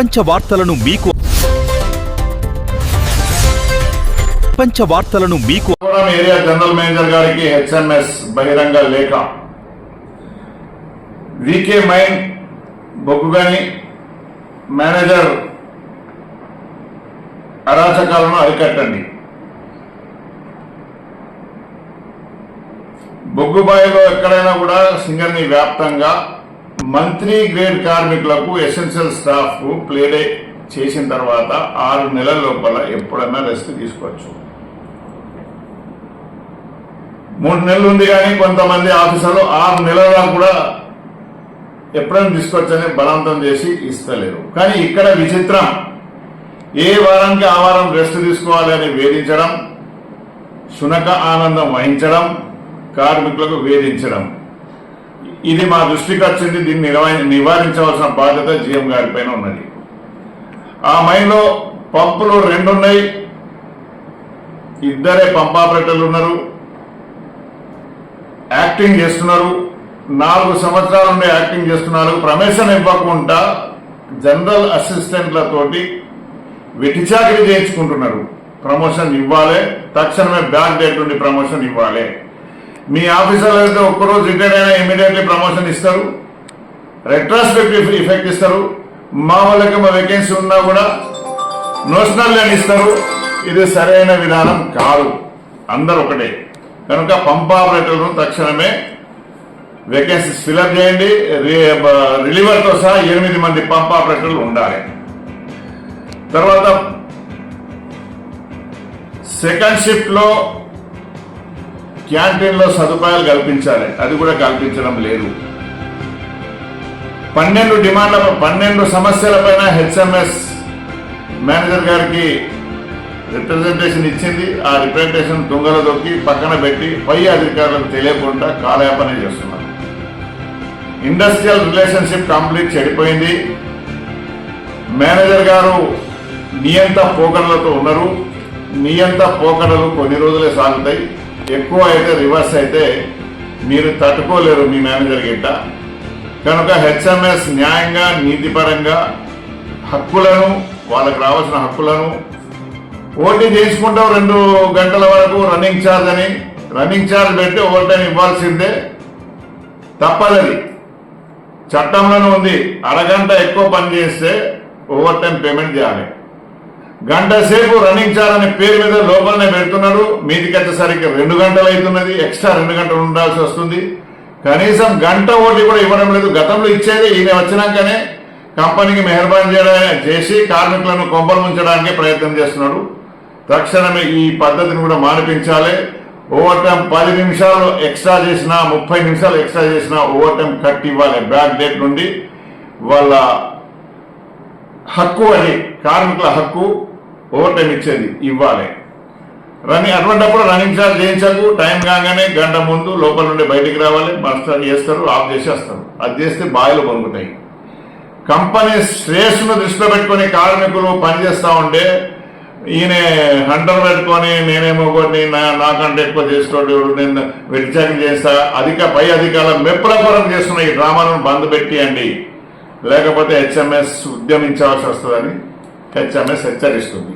ప్రపంచ వార్తలను మీకు ప్రపంచ వార్తలను మీకు ఏరియా జనరల్ మేనేజర్ గారికి హెచ్ఎంఎస్ బహిరంగ లేఖ. వికే మైన్ బొగ్గుగని మేనేజర్ అరాచకాలను అరికట్టండి. బొగ్గుబాయిలో ఎక్కడైనా కూడా సింగర్ని వ్యాప్తంగా మంత్లీ గ్రేడ్ కార్మికులకు ఎసెన్షియల్ స్టాఫ్ ప్లేడే చేసిన తర్వాత ఆరు నెలల లోపల ఎప్పుడన్నా రెస్ట్ తీసుకోవచ్చు. మూడు నెలలు ఉంది కానీ కొంతమంది ఆఫీసర్లు ఆరు నెలల కూడా ఎప్పుడైనా తీసుకొచ్చని బలవంతం చేసి ఇస్తలేరు. కానీ ఇక్కడ విచిత్రం. ఏ వారానికి ఆ వారం రెస్ట్ తీసుకోవాలి అని వేధించడం శునక ఆనందం వహించడం కార్మికులకు వేధించడం. ఇది మా దృష్టికి వచ్చింది దీన్ని నివారించవలసిన బాధ్యత జీఎం గారిపైన ఉన్నది. ఆ మైన్లో పంపులు రెండు ఉన్నాయి ఇద్దరే పంప్ ఆపరేటర్లు ఉన్నారు. యాక్టింగ్ చేస్తున్నారు. నాలుగు సంవత్సరాల నుండి యాక్టింగ్ చేస్తున్నారు. ప్రమోషన్ ఇవ్వకుండా జనరల్ అసిస్టెంట్లతోటి వెటిచాకిరి చేయించుకుంటున్నారు. ప్రమోషన్ ఇవ్వాలి. తక్షణమే బ్యాక్ డేట్ నుండి ప్రమోషన్ ఇవ్వాలి. మీ ఆఫీసర్లు అయితే ఒక్కరోజు రిటైర్ అయినా ఇమీడియట్లీ ప్రమోషన్ ఇస్తారు. రెట్రాస్పెక్టివ్ ఇఫెక్ట్ ఇస్తారు. మా వాళ్ళకి మా వేకెన్సీ ఉన్నా కూడా నోషనల్ అని ఇస్తారు. ఇది సరైన విధానం కాదు. అందరు ఒకటే. కనుక పంప్ ఆపరేటర్లను తక్షణమే వేకెన్సీస్ ఫిలప్ చేయండి. రిలీవర్తో సహా ఎనిమిది మంది పంప్ ఆపరేటర్లు ఉండాలి. తర్వాత సెకండ్ షిఫ్ట్లో క్యాంటీన్లో సదుపాయాలు కల్పించాలి. అది కూడా కల్పించడం లేదు. పన్నెండు డిమాండ్ల పన్నెండు సమస్యలపైన హెచ్ఎంఎస్ మేనేజర్ గారికి రిప్రజెంటేషన్ ఇచ్చింది. ఆ రిప్రజెంటేషన్ దొంగల దొక్కి పక్కన పెట్టి పై అధికారులకు తెలియకుండా కాలయాపన చేస్తున్నారు. ఇండస్ట్రియల్ రిలేషన్షిప్ కంప్లీట్ చెడిపోయింది. మేనేజర్ గారు నియంత పోకడలతో ఉన్నారు. నియంత పోకడలు కొన్ని రోజులే సాగుతాయి. ఎక్కువ అయితే రివర్స్ అయితే మీరు తట్టుకోలేరు మీ మేనేజర్ గిట్ట. కనుక హెచ్ఎంఎస్ న్యాయంగా నీతిపరంగా హక్కులను వాళ్ళకి రావాల్సిన హక్కులను ఓటీ చేసుకుంటాం రెండు గంటల వరకు రన్నింగ్ ఛార్జ్ అని. రన్నింగ్ ఛార్జ్ పెట్టి ఓవర్ టైం ఇవ్వాల్సిందే. తప్పదది చట్టంలోనే ఉంది. అరగంట ఎక్కువ పని చేస్తే ఓవర్ టైం పేమెంట్ చేయాలి. గంట సేపు రన్నింగ్ ఛార్జ్ అనే పేరు మీద లోపలనే పెడుతున్నారు మీదికి వచ్చేసరికి రెండు గంటలు అవుతున్నది. ఎక్స్ట్రా రెండు గంటలు ఉండాల్సి వస్తుంది. కనీసం గంట ఓటీ కూడా ఇవ్వడం లేదు. గతంలో ఇచ్చేది ఈయన వచ్చినాకనే కంపెనీకి మెహర్బాన్ చేయడం చేసి కార్మికులను కొంపలు ముంచడానికి ప్రయత్నం చేస్తున్నాడు. తక్షణమే ఈ పద్ధతిని కూడా మానిపించాలి. ఓవర్ టైం పది నిమిషాలు ఎక్స్ట్రా చేసినా ముప్పై నిమిషాలు ఎక్స్ట్రా చేసినా ఓవర్ టైం కట్ ఇవ్వాలి. బ్యాక్ డేట్ నుండి వాళ్ళ హక్కు అది కార్మికుల హక్కు. ఓవర్ టైం ఇచ్చేది ఇవ్వాలి. రన్నింగ్ అటువంటిప్పుడు రన్నింగ్ చార్జ్ చేయించకు టైం కాగానే గంట ముందు లోపల నుండి బయటికి రావాలి మస్టర్ చేస్తారు ఆఫ్ చేసేస్తారు. అది చేస్తే బాయిలు పొంగుతాయి. కంపెనీ శ్రేయస్సును దృష్టిలో పెట్టుకుని కార్మికులు పనిచేస్తూ ఉంటే ఈయన హంటర్ పెట్టుకొని నేనేమో కొన్ని నా- నాకంటే ఎక్కువ చేసుకోండి నేను వెటిచాకింగ్ చేస్తా అధిక పై అధికారుల మెప్పుల చేస్తున్న ఈ డ్రామాలను బంద్ పెట్టియండి. లేకపోతే హెచ్ఎంఎస్ ఉద్యమించాల్సి వస్తుందని హెచ్ఎంఎస్ హెచ్చరిస్తుంది